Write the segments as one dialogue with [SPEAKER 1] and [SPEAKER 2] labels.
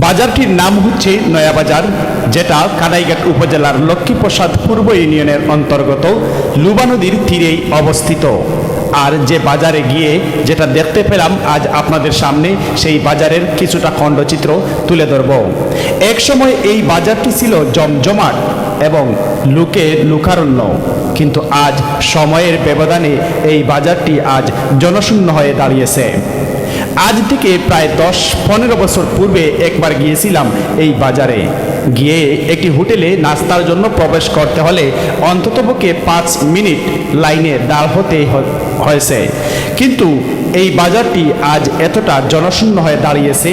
[SPEAKER 1] বাজারটির নাম হচ্ছে নয়াবাজার, যেটা কানাইঘাট উপজেলার লক্ষ্মীপ্রসাদ পূর্ব ইউনিয়নের অন্তর্গত লুবা নদীর তীরেই অবস্থিত। আর যে বাজারে গিয়ে যেটা দেখতে পেলাম আজ আপনাদের সামনে, সেই বাজারের কিছুটা খণ্ডচিত্র তুলে ধরব। একসময় এই বাজারটি ছিল জমজমাট এবং লুকে লুকারণ্য, কিন্তু আজ সময়ের ব্যবধানে এই বাজারটি আজ জনশূন্য হয়ে দাঁড়িয়েছে। আজ থেকে প্রায় দশ, পনেরো বছর পূর্বে একবার গিয়েছিলাম এই বাজারে। গিয়ে একটি হোটেলে নাস্তার জন্য প্রবেশ করতে হলে অন্ততপক্ষে পাঁচ মিনিট লাইনে দাঁড় হতে হয়েছে। কিন্তু এই বাজারটি আজ এতটা জনশূন্য হয়ে দাঁড়িয়েছে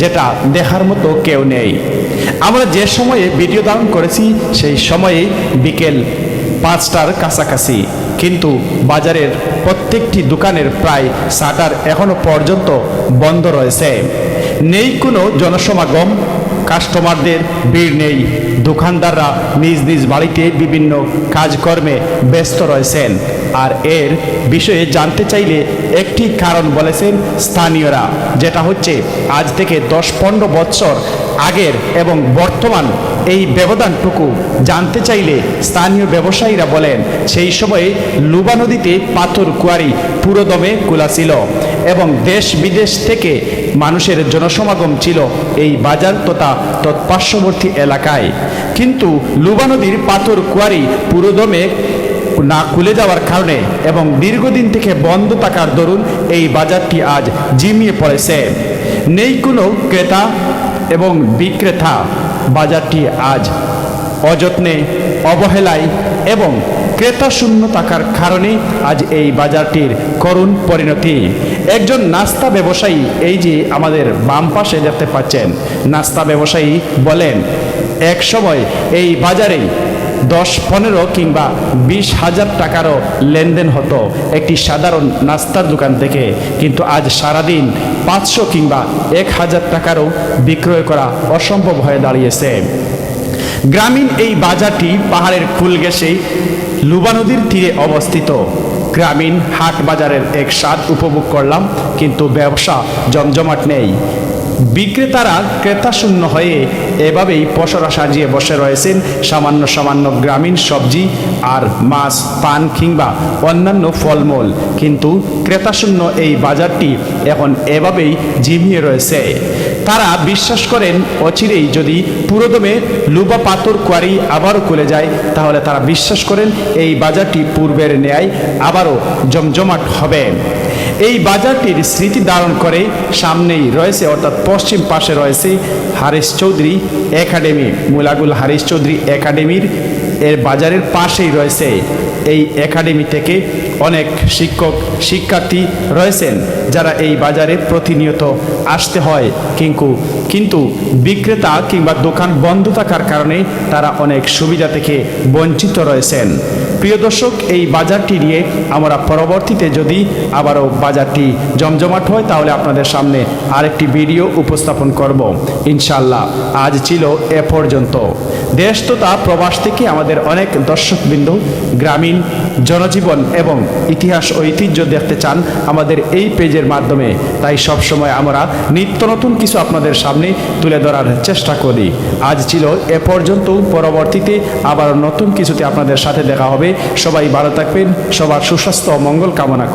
[SPEAKER 1] যেটা দেখার মতো কেউ নেই। আমরা যে সময়ে ভিডিও ধারণ করেছি, সেই সময়ে বিকেল পাঁচটার কাছাকাছি। কিন্তু বাজারের প্রত্যেকটি দোকানের প্রায় শাটার এখনও পর্যন্ত বন্ধ রয়েছে। নেই কোনো জনসমাগম, কাস্টমারদের ভিড় নেই। দোকানদাররা নিজ নিজ বাড়িতে বিভিন্ন কাজকর্মে ব্যস্ত রয়েছেন। আর এর বিষয়ে জানতে চাইলে একটি কারণ বলেছেন স্থানীয়রা, যেটা হচ্ছে আজ থেকে দশ পনেরো বৎসর আগের এবং বর্তমান এই ব্যবধানটুকু জানতে চাইলে স্থানীয় ব্যবসায়ীরা বলেন, সেই সময়ে লুবা নদীতে পাথর, কুয়ারি, পুরোদমে খোলা ছিল এবং দেশ বিদেশ থেকে মানুষের জনসমাগম ছিল এই বাজার তথা তৎপার্শ্ববর্তী এলাকায়। কিন্তু লুবা নদীর পাথর, কুয়ারি, পুরোদমে না খুলে যাওয়ার কারণে এবং দীর্ঘদিন থেকে বন্ধ থাকার দরুন এই বাজারটি আজ জিমিয়ে পড়েছে। নেই কোনো ক্রেতা এবং বিক্রেতা বাজারটি আজ অযত্নে অবহেলায় এবং ক্রেতা শূন্য থাকার কারণে আজ এই বাজারটির করুণ পরিণতি। একজন নাস্তা ব্যবসায়ী এই যে আমাদের বাম পাশে দেখতে পাচ্ছেন, নাস্তা ব্যবসায়ী বলেন, এক সময় এই বাজারেই দশ, পনেরো কিংবা বিশ হাজার টাকারও লেনদেন হতো একটি সাধারণ নাস্তার দোকান থেকে। কিন্তু আজ সারাদিন পাঁচশো কিংবা এক হাজার টাকারও বিক্রয় করা অসম্ভব হয়ে দাঁড়িয়েছে। গ্রামীণ এই বাজারটি পাহাড়ের ফুল গেছে লুবা নদীর তীরে অবস্থিত। গ্রামীণ হাট বাজারের এক স্বাদ উপভোগ করলাম, কিন্তু ব্যবসা জমজমাট নেই। বিক্রেতারা ক্রেতা শূন্য হয়ে এভাবেই পসরা সাজিয়ে বসে রয়েছেন সামান্য সামান্য গ্রামীণ সবজি আর মাছ, পান কিংবা অন্যান্য ফলমূল। কিন্তু ক্রেতা শূন্য এই বাজারটি এখন এভাবেই ঝিমিয়ে রয়েছে। তারা বিশ্বাস করেন, অচিরেই যদি পুরোদমে লুবা পাথর কোয়ারি আবারও খুলে যায়, তাহলে তারা বিশ্বাস করেন এই বাজারটি পূর্বের ন্যায় আবারও জমজমাট হবে। এই বাজারটির স্মৃতি ধারণ করে সামনেই রয়েছে, অর্থাৎ পশ্চিম পাশে রয়েছে হারিস চৌধুরী একাডেমি, মুলাগুল হারিস চৌধুরী একাডেমির। এর বাজারের পাশেই রয়েছে এই একাডেমি থেকে অনেক শিক্ষক, শিক্ষার্থী রয়েছেন। যারা এই বাজারে প্রতিনিয়ত আসতে হয়, কিন্তু কিন্তু বিক্রেতা কিংবা দোকান বন্ধ থাকার কারণে তারা অনেক সুবিধা থেকে বঞ্চিত রয়েছেন। প্রিয় দর্শক, এই বাজারটি নিয়ে আমরা পরবর্তীতে যদি আবারও বাজারটি জমজমাট হয়, তাহলে আপনাদের সামনে আরেকটি ভিডিও উপস্থাপন করব। ইনশাল্লাহ আজ ছিল এ পর্যন্ত। দেশ তথা প্রবাস থেকে আমাদের অনেক দর্শকবৃন্দ, গ্রামীণ, জনজীবন এবং ইতিহাস ঐতিহ্য দেখতে চান, আমাদের এই পেজের মাধ্যমে। তাই সব সময় আমরা নিত্য নতুন কিছু আপনাদের সামনে তুলে ধরার চেষ্টা করি। আজ ছিল এ পর্যন্ত, পরবর্তীতে আবার নতুন কিছুতে আপনাদের সাথে দেখা হবে। সবাই ভালো থাকবেন, সবার সুস্বাস্থ্য মঙ্গল কামনা